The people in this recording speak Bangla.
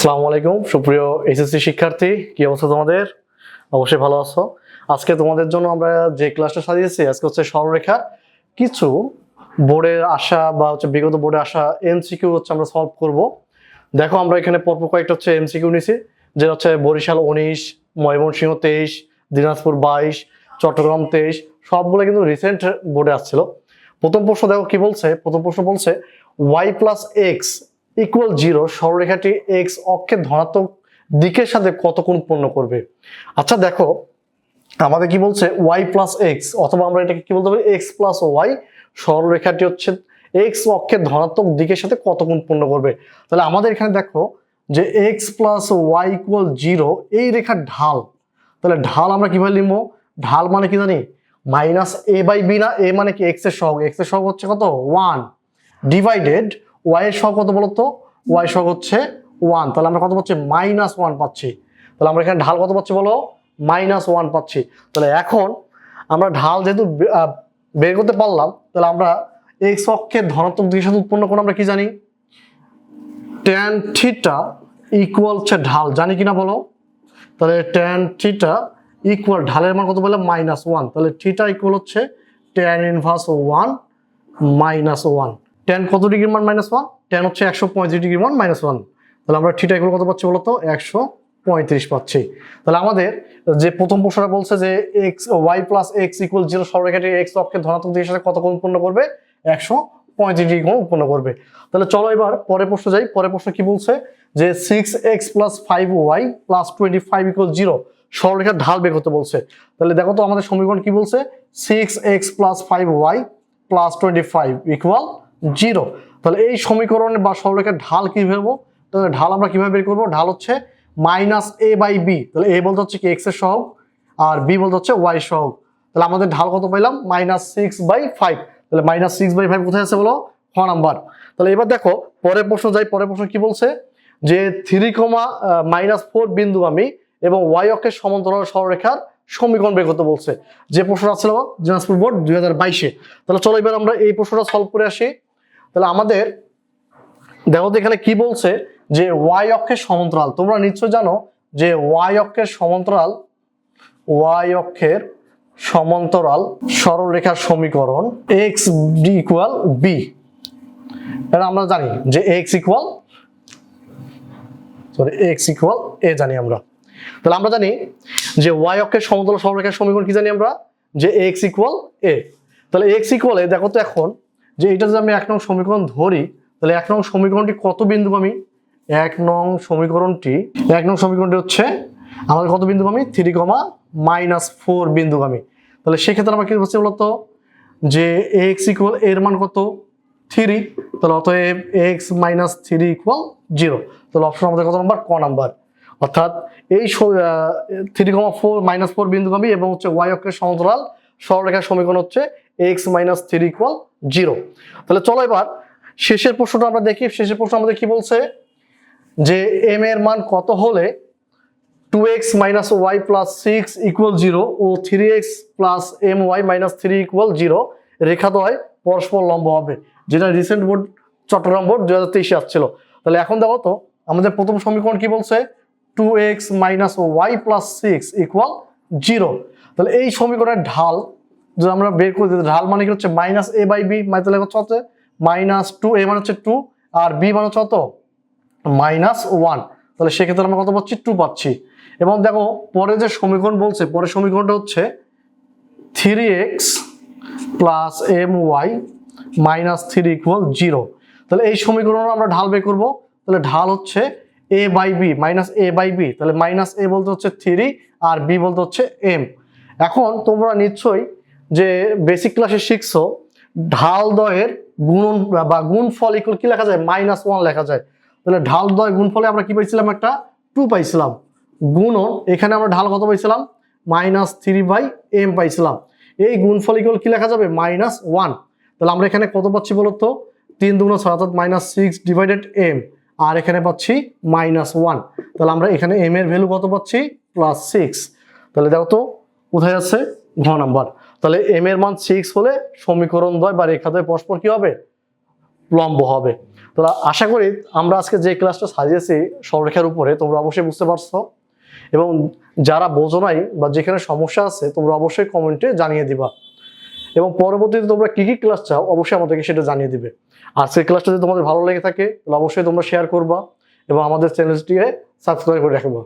আসসালামু আলাইকুম। সুপ্রিয় এসএসসি শিক্ষার্থী, কি অবস্থা তোমাদের? অবশ্যই ভালো আছো। আজকে তোমাদের জন্য আমরা যে ক্লাসটা সাজিয়েছি, আজকে হচ্ছে সরলরেখার কিছু বোর্ডের আসা বা হচ্ছে বিগত বোর্ডে আসা এমসিকিউ হচ্ছে আমরা সলভ করব। দেখো, আমরা এখানে পরপর কয়েকটা হচ্ছে এমসিকিউ নিছি যেটা হচ্ছে বরিশাল উনিশ, ময়মনসিংহ তেইশ, দিনাজপুর বাইশ, চট্টগ্রাম তেইশ, সবগুলো কিন্তু রিসেন্ট বোর্ডে আসছিল। প্রথম প্রশ্ন দেখো কি বলছে? প্রথম প্রশ্ন বলছে Y plus X equal zero সরলরেখাটি x অক্ষের ধনাত্মক দিকের সাথে কত কোণ উৎপন্ন করবে? আচ্ছা দেখো, আমাদের কি বলছে? ওয়াই প্লাস এক্স অথবা আমরা এটাকে কি বলতে পারি? এক্স প্লাস ওয়াই সরলরেখাটি হচ্ছে এক্স অক্ষের ধনাত্মক দিকের সাথে কত কোণ উৎপন্ন করবে? তাহলে আমাদের এখানে দেখো যে X plus Y equal zero এই রেখার ঢাল। তাহলে ঢাল আমরা কীভাবে লিখব? ঢাল মানে কি জানি? মাইনাস এ বাই বি না এ মানে কি? এক্সের সহগ। এক্সের সহগ হচ্ছে কত? ওয়ান ডিভাইডেড ওয়াই এর সহগ কত বলতো? ওয়াই সহগ হচ্ছে ওয়ান তাহলে আমরা কত পাচ্ছি? মাইনাস ওয়ান পাচ্ছি। তাহলে আমরা এখানে ঢাল কত পাচ্ছি বলো? মাইনাস ওয়ান পাচ্ছি। তাহলে এখন আমরা ঢাল যেহেতু বের করতে পারলাম, তাহলে আমরা এক্স অক্ষের ধনাত্মক দিকের সাথে উৎপন্ন করে আমরা কি জানি? ট্যান থিটা ইকুয়াল হচ্ছে ঢাল। জানি কিনা বলো? তাহলে ট্যান থিটা ইকুয়াল ঢালের মান কত বললাম মাইনাস ওয়ান তাহলে থিটা ইকুয়াল হচ্ছে tan inverse one minus one tan কত ডিগ্রির মান মাইনাস ওয়ান ট্যান হচ্ছে একশো পঁয়ত্রিশ ডিগ্রির মান মাইনাস ওয়ান তাহলে আমরা থিটা ইকুয়াল কত পাচ্ছি বলতো? একশো পঁয়ত্রিশ পাচ্ছি। তাহলে আমাদের যে প্রথম প্রশ্নটা বলছে যে x y plus x equal zero সররেখাটি x অক্ষের ধনাত্মক দিকের সাথে কত কোণ উৎপন্ন করবে? একশো পঁয়ত্রিশ ডিগ্রি কোণ উৎপন্ন করবে। তাহলে চলো এবার পরের প্রশ্ন যাই। পরের প্রশ্ন কি বলছে? যে six x plus five y plus twenty five equal zero সরলরেখার ঢাল বের করতে বলছে। তাহলে দেখো তো আমাদের সমীকরণ কি বলছে? Six x plus five y plus twenty five equal zero. তাহলে এই সমীকরণে বা সরলরেখার ঢাল কি ভেবো তাহলে ঢাল আমরা কীভাবে বের করব? ঢাল হচ্ছে মাইনাস এ বাই বি। তাহলে এ বলতে হচ্ছে কি এক্সের সহগ, আর বি বলতে হচ্ছে ওয়াই সহগ। তাহলে আমাদের ঢাল কত পাইলাম? Minus six by five. তাহলে মাইনাস সিক্স বাই ফাইভ কোথায় আছে বলো? খ নাম্বার। তাহলে এবার দেখো, পরের প্রশ্ন যাই, পরের প্রশ্ন কি বলছে? যে থ্রি কমা মাইনাস ফোর বিন্দুগামী এবং ওয়াই অক্ষের সমান্তরাল সরলরেখার সমীকরণ বের করতে বলছে। যে প্রশ্নটা ছিল, দিনাজপুর বোর্ড দুই হাজার বাইশে। তাহলে চলো এবার আমরা এই প্রশ্নটা সলভ করে আসি। তাহলে আমাদের, দেখো তো এখানে কি বলছে? যে ওয়াই অক্ষের সমান্তরাল। তোমরা নিশ্চয় জানো যে ওয়াই অক্ষের সমান্তরাল ওয়াই অক্ষের সমান্তরাল সরলরেখার সমীকরণ এক্স ডি ইকুয়াল বি এটা আমরা জানি যে x equal sorry x equal a জানি আমরা। তাহলে আমরা জানি যে ওয়াই অক্ষের সমতল সরলরেখার সমীকরণ কি জানি আমরা? যে এক্স ইকুয়াল এ তাহলে এক্স ইকুয়াল এ দেখো তো এখন যে এটা যদি আমি এক নং সমীকরণ ধরি, তাহলে এক নং সমীকরণটি কত বিন্দুগামী এক নং সমীকরণটি, এক নং সমীকরণটি হচ্ছে আমাদের কত বিন্দুগামী থ্রি কমা মাইনাস ফোর বিন্দুগামী তাহলে সেক্ষেত্রে আমরা কি বলছি বলতো? যে এক্স ইকুয়াল এর মান কত? থ্রি তাহলে অতএব x minus three equal zero তাহলে অপশন আমাদের কত নম্বর ক নাম্বার অর্থাৎ এই three comma four minus four বিন্দুগামী এবং হচ্ছে ওয়াই অক্ষের সমান্তরাল সরলরেখার সমীকরণ হচ্ছে x minus three equal zero. তাহলে চলো এবার শেষের প্রশ্নটা আমরা দেখি। শেষের প্রশ্ন আমাদের কি বলছে? যে এম এর মান কত হলে two x minus y plus six equal zero ও three x plus m y minus three equal zero রেখাদ্বয় পরস্পর লম্ব হবে, যেটা রিসেন্ট বোর্ড চট্টগ্রাম বোর্ড দু হাজার তেইশে আসছিল। তাহলে এখন দেখো তো, আমাদের প্রথম সমীকরণ কি বলছে? Two x minus y plus six equal zero তাহলে এই সমীকরণের ঢাল যদি আমরা বের করে দিই ঢাল মানে কি হচ্ছে? মাইনাস এ বাই বি মানে তাহলে হচ্ছে হচ্ছে? মাইনাস টু এ মানে হচ্ছে টু আর বি মানে হচ্ছে কত? মাইনাস ওয়ান তাহলে সেক্ষেত্রে আমরা কত পাচ্ছি? টু পাচ্ছি। এবং দেখো, পরে যে সমীকরণ বলছে পরের সমীকরণটা হচ্ছে three x plus m y minus three equal zero তাহলে এই সমীকরণ আমরা ঢাল বের করব। তাহলে ঢাল হচ্ছে a by b minus a by b তাহলে মাইনাস এ বলতে হচ্ছে থ্রি আর বি বলতে হচ্ছে এম এখন তোমরা নিশ্চয়ই যে বেসিক ক্লাসে শিখছো, ঢাল দয়ের গুণন বা গুণফল ইকুয়াল কি লেখা যায়? মাইনাস ওয়ান লেখা যায়। তাহলে ঢাল দয় গুণফলে আমরা কি পাইছিলাম একটা? টু পাইছিলাম। গুণন, এখানে আমরা ঢাল কত পাইছিলাম? মাইনাস থ্রি বাই এম পাইছিলাম। এই গুণফল ইকুয়াল কি লেখা যাবে? মাইনাস ওয়ান তাহলে আমরা এখানে কত পাচ্ছি বলতো? তিন দুগুণ ছয় অর্থাৎ মাইনাস সিক্স ডিভাইডেড এম আর এখানে পাচ্ছি মাইনাস ওয়ান তাহলে আমরা এখানে এম এর ভ্যালু কত পাচ্ছি? প্লাস সিক্স তাহলে দেখো তো, কোথায় আছে? ঘ নাম্বার তাহলে এম এর মান সিক্স হলে সমীকরণ দ্বয় বা রেখা রেখাদ্বয় পরস্পর কি হবে? লম্ব হবে। তো আশা করি আমরা আজকে যে ক্লাসটা সাজিয়েছি সরলরেখার উপরে, তোমরা অবশ্যই বুঝতে পারছ। এবং যারা বোঝো নাই বা যেখানে সমস্যা আছে, তোমরা অবশ্যই কমেন্টে জানিয়ে দিবা। এবং পরবর্তীতে তোমরা কি কি ক্লাস চাও, অবশ্যই আমাদেরকে সেটা জানিয়ে দিবে। আজকের ক্লাসটা যদি তোমাদের ভালো লেগে থাকে, তাহলে অবশ্যই তোমরা শেয়ার করবা এবং আমাদের চ্যানেলটিকে সাবস্ক্রাইব করে রাখবা।